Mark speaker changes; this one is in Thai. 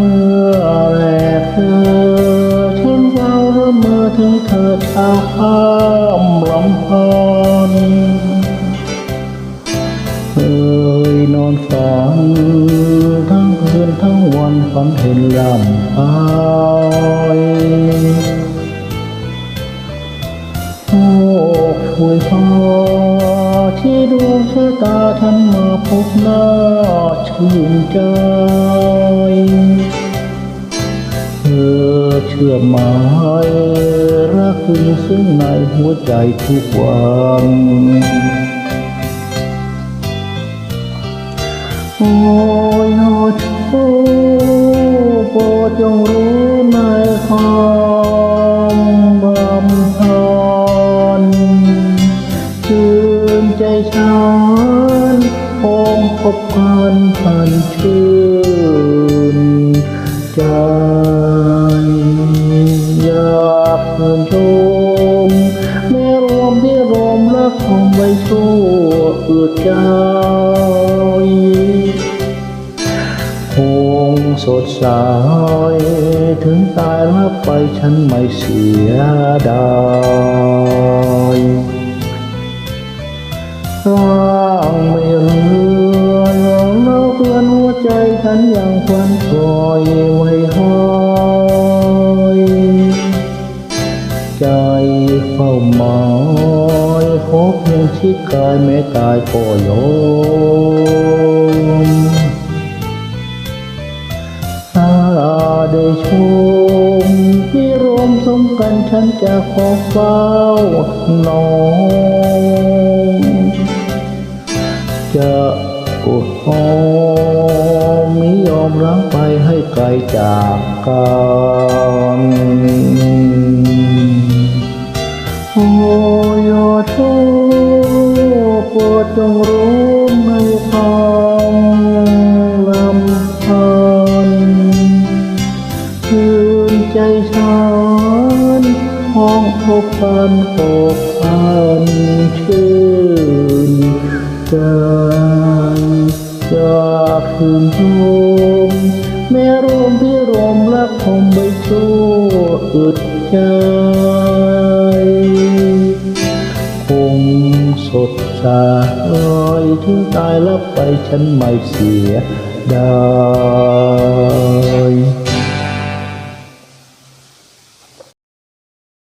Speaker 1: มื่อแรกเธอฉันเฝ้าละเมอถึงเธอชาวข้ามลำพานเอ่ยนอนฝันทั้งคืนทั้งวันฝันเห็นลำพายโอ้ช่วยพอที่ดวงชะตาฉันมาพบหน้าชื่นใจ อเชื่อไหมรักคุณซึ่งในหัวใจทุกวันโอ้ยโอ้โชโปรดจงรู้ในความบำเพ็ญชื่นใจฉันคงพบกันพันชื่นใจ วมไว้ชั่วอืดใจคงสดใสถึงตายรับไปฉันไม่เสียดาย ชิดกายแม้ตายก็ยอมถ้าได้ชมที่รวมสมกันฉันจะขอเฝ้านองจะกดหอมมิยอมล้างไปให้ไกลจากกัน จงรู้ในความลำพันชื่นใจฉันห้องพบกันพบกันชื่นใจจากคืนชมแม่รวมพี่รวมรักคงไม่สู้อึดใจ สดสดใสถึงตายแล้วไปฉันไม่เสียดาย